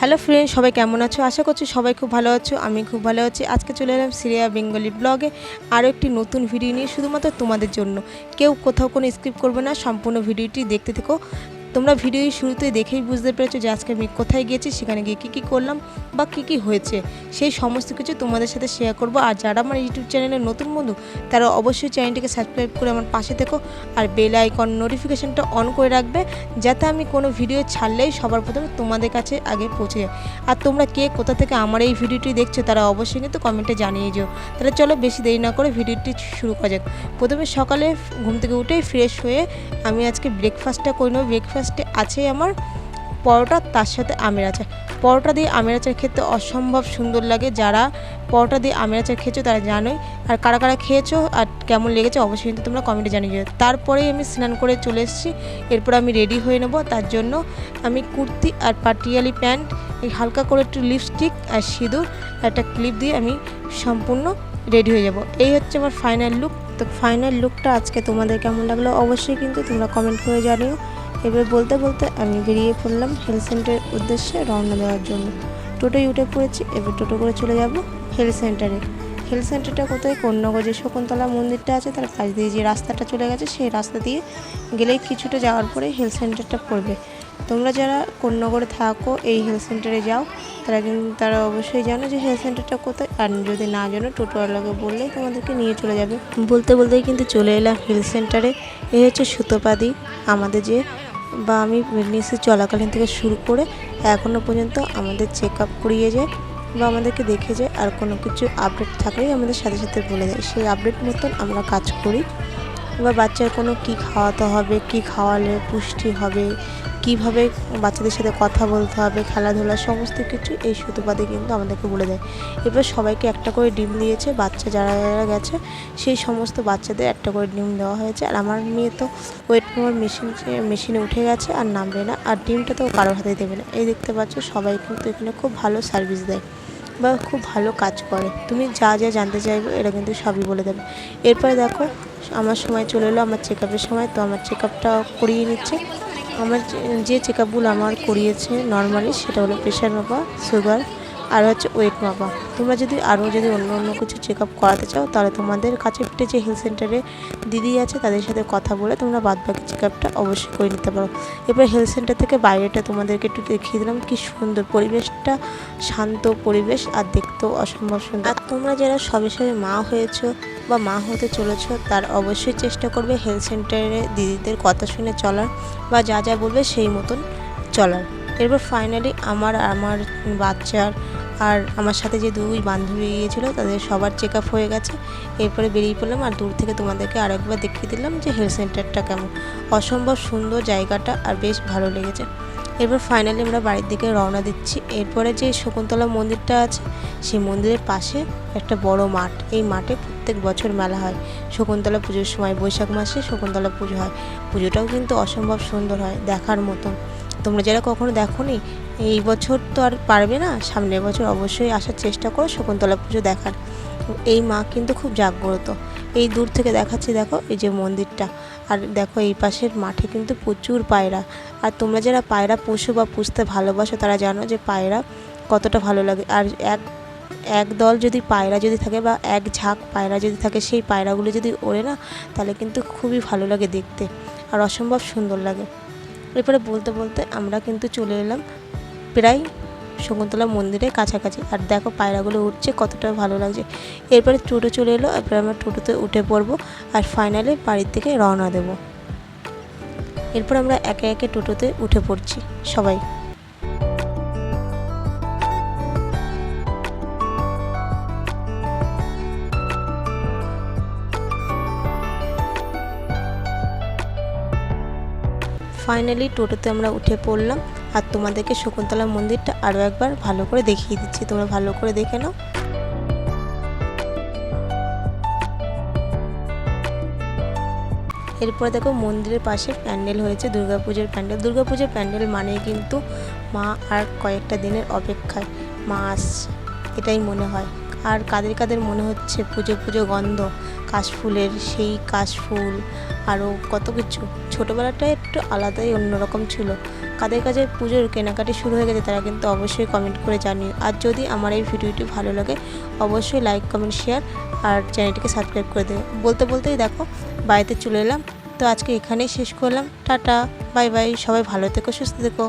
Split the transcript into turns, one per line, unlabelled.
Hello friend, সবাই কেমন আছো? আশা করছি সবাই খুব ভালো আছো, আমি খুব ভালো আছি। আজকে চলে এলাম সিরিয়া বেঙ্গলি ব্লগে আরও একটি নতুন ভিডিও নিয়ে, শুধুমাত্র তোমাদের জন্য। কেউ কোথাও কোনো স্কিপ করবে না, সম্পূর্ণ ভিডিওটি দেখতে থেকো। তোমরা ভিডিও শুরুতে দেখেই বুঝতে পেরেছ যে আজকে আমি কোথায় গিয়েছি, সেখানে গিয়ে কী কী করলাম বা কী কী হয়েছে। সেই সমস্ত কিছু তোমাদের সাথে শেয়ার করব। আর যারা আমার ইউটিউব চ্যানেলের নতুন বন্ধু, তারা অবশ্যই চ্যানেলটিকে সাবস্ক্রাইব করে আমার পাশে থেকো আর বেল আইকন নোটিফিকেশানটা অন করে রাখবে, যাতে আমি কোনো ভিডিও ছাড়লেই সবার প্রথমে তোমাদের কাছে আগে পৌঁছে যায়। আর তোমরা কে কোথা থেকে আমার এই ভিডিওটি দেখছ, তারা অবশ্যই কিন্তু কমেন্টে জানিয়ে যেও। তাহলে চলো বেশি দেরি না করে ভিডিওটি শুরু করা যাক। প্রথমে সকালে ঘুম থেকে উঠেই ফ্রেশ হয়ে আমি আজকে ব্রেকফাস্টটা করে নেব। ব্রেকফাস্টে আছে আমার। পরোটা তার সাথে আমের আচার। পরোটা দিয়ে আমের আচার খেতে অসম্ভব সুন্দর লাগে। যারা পরোটা দিয়ে আমের আচার খেয়েছো তারা জানোই। আর কারা কারা খেয়েছো আর কেমন লেগেছে অবশ্যই কিন্তু তোমরা কমেন্টে জানিয়ে তারপরেই আমি স্নান করে চলে এসেছি। এরপর আমি রেডি হয়ে নেব। তার জন্য আমি কুর্তি আর পাটিয়ালি প্যান্ট, এই হালকা করে একটু লিপস্টিক আর সিঁদুর, একটা ক্লিপ দিয়ে আমি সম্পূর্ণ রেডি হয়ে যাব। এই হচ্ছে আমার ফাইনাল লুক। তো ফাইনাল লুকটা আজকে তোমাদের কেমন লাগল অবশ্যই কিন্তু তোমরা কমেন্ট করে জানিও। এবার বলতে বলতে আমি বেরিয়ে পড়লাম হেলথ সেন্টারের উদ্দেশ্যে রওনা দেওয়ার জন্য। টোটোয় উঠে পড়েছি, এবার টোটো করে চলে যাব হেলথ সেন্টারে হেলথ সেন্টারটা কোথায়? কন্যাগর যে শকুন্তলা মন্দিরটা আছে, তার পাশ দিয়ে যে রাস্তাটা চলে গেছে, সেই রাস্তা দিয়ে গেলেই কিছুটা যাওয়ার পরে হেলথ সেন্টারটা পড়বে। তোমরা যারা কন্যাগরে থাকো, এই হেলথ সেন্টারে যাও, তারা কিন্তু, তারা অবশ্যই জানো যে হেলথ সেন্টারটা কোথায়। আর যদি না জানো, টোটোওয়ালাকে বললেই তোমাদেরকে নিয়ে চলে যাবে। বলতে বলতেই কিন্তু চলে এলাম হেলথ সেন্টারে এই হচ্ছে সুতোপাদি, আমাদের যে বা আমি প্রেগনেন্সি চলাকালীন থেকে শুরু করে এখনও পর্যন্ত আমাদের চেক আপ করিয়ে যায় বা আমাদেরকে দেখে যায় আর কোনো কিছু আপডেট থাকলেই আমাদের সাথে সাথে বলে দেয়। সেই আপডেট মতন আমরা কাজ করি। বা বাচ্চার কোনো কি খাওয়াতে হবে, কি খাওয়ালে পুষ্টি হবে কীভাবে বাচ্চাদের সাথে কথা বলতে হবে, খেলাধুলা, সমস্ত কিছু এই সুতোপাতে কিন্তু আমাদেরকে বলে দেয়। এবার সবাইকে একটা করে ডিম দিয়েছে, বাচ্চা যারা যারা গেছে, সেই সমস্ত বাচ্চাদের একটা করে ডিম দেওয়া হয়েছে। আর আমার মেয়ে তো ওয়েট মেশিন মেশিনে উঠে গেছে আর নামবে না, আর ডিমটা তো কারোর হাতে দেবে না। এই দেখতে পাচ্ছ সবাই কিন্তু এখানে খুব ভালো সার্ভিস দেয় বা খুব ভালো কাজ করে। তুমি যা যা জানতে চাইবে এটা কিন্তু সবই বলে দেবে। এরপরে দেখো, আমার সময় চলে এলো, আমার চেক সময়, তো আমার চেক আপটা করিয়ে নিচ্ছে। আমার যে- চেক আপগুলো আমার করিয়েছে নর্মালি সেটা হলো প্রেশার মাপা সুগার আর হচ্ছে ওয়েট মাপা তোমরা যদি আরও যদি অন্য অন্য কিছু চেক আপ করাতে চাও, তাহলে তোমাদের কাছে পিঠে যে হেলথ সেন্টারে দিদি আছে, তাদের সাথে কথা বলে তোমরা বাদ বাকি চেক আপটা অবশ্যই করে নিতে পারো। এবার হেলথ সেন্টার থেকে বাইরেটা তোমাদেরকে একটু দেখিয়ে দিলাম কি সুন্দর পরিবেশটা, শান্ত পরিবেশ আর দেখতেও অসম্ভব সুন্দর। আর তোমরা যারা সবে সবে মা হয়েছো বা মা হতে চলেছো, তার অবশ্যই চেষ্টা করবে হেলথ সেন্টারে দিদিদের কথা শুনে চলার বা যা যা বলবে সেই মতন চলার। এরপর ফাইনালি আমার আমার বাচ্চার আর আমার সাথে যে দুই বান্ধবী গিয়েছিল, তাদের সবার চেক আপ হয়ে গেছে। এরপরে বেরিয়ে পড়লাম আর দূর থেকে তোমাদেরকে আরেকবার দেখিয়ে দিলাম যে হেলথ সেন্টারটা কেমন। অসম্ভব সুন্দর জায়গাটা আর বেশ ভালো লেগেছে। এরপর ফাইনালি আমরা বাড়ির দিকে রওনা দিচ্ছি। এরপরে যে শকুন্তলা মন্দিরটা আছে, সেই মন্দিরের পাশে একটা বড় মাঠ। এই মাঠে প্রত্যেক বছর মেলা হয়। শকুন্তলা পুজোর সময় বৈশাখ মাসে শকুন্তলা পুজো হয়। পুজোটাও কিন্তু অসম্ভব সুন্দর হয় দেখার মতন। তোমরা যারা কখনো দেখোনি, এই বছর তো আর পারবে না। সামনের বছর অবশ্যই আসার চেষ্টা করো, শকুন্তলা পুজো দেখার। এই মা কিন্তু খুব জাগ্রত। এই দূর থেকে দেখাচ্ছি, দেখো, এই যে মন্দিরটা। আর দেখো, এই পাশের মাঠে কিন্তু প্রচুর পায়রা। আর তোমরা যারা পায়রা পশু বা পুষতে ভালোবাসো, তারা জানো যে পায়রা কতটা ভালো লাগে। আর এক এক দল যদি পায়রা যদি থাকে বা এক ঝাঁক পায়রা যদি থাকে, সেই পায়রাগুলো যদি ওড়ে না, তাহলে কিন্তু খুবই ভালো লাগে দেখতে। আর অসম্ভব সুন্দর লাগে। এরপরে বলতে বলতে আমরা কিন্তু চলে এলাম প্রায় শকুন্তলা মন্দিরের কাছাকাছি। আর দেখো পায়রাগুলো উঠছে, কতটা ভালো লাগছে। এরপরে টোটো চলে এলো, এরপরে আমরা টোটোতে উঠে পড়ব আর ফাইনালি বাড়ির থেকে রওনা দেব। এরপর আমরা একে একে টোটোতে উঠে পড়ছি, সবাই। ফাইনালি টোটোতে আমরা উঠে পড়লাম আর তোমাদেরকে শকুন্তলা মন্দিরটা আরও একবার ভালো করে দেখিয়ে দিচ্ছি। তোমরা ভালো করে দেখে নাও। এরপরে দেখো মন্দিরের পাশে প্যান্ডেল হয়েছে, দুর্গাপুজোর প্যান্ডেল। দুর্গাপুজোর প্যান্ডেল মানে কিন্তু মা আর কয়েকটা দিনের অপেক্ষায়। মা আসছে, এটাই মনে হয়। আর কাদের কাদের মনে হচ্ছে পুজো পুজো গন্ধ, কাশফুলের সেই কাশফুল, আরও কত কিছু। ছোটোবেলাটা একটু আলাদাই, অন্যরকম ছিল। কাদের কাছে পুজোর কেনাকাটি শুরু হয়ে গেছে তারা কিন্তু অবশ্যই কমেন্ট করে জানিও। আর যদি আমার এই ভিডিওটি ভালো লাগে, অবশ্যই লাইক কমেন্ট শেয়ার আর চ্যানেলটিকে সাবস্ক্রাইব করে দেবে বলতে বলতেই দেখো, বাড়িতে চলে এলাম। তো আজকে এখানেই শেষ করলাম। টাটা বাই বাই সবাই ভালো থেকো, সুস্থ থেকো।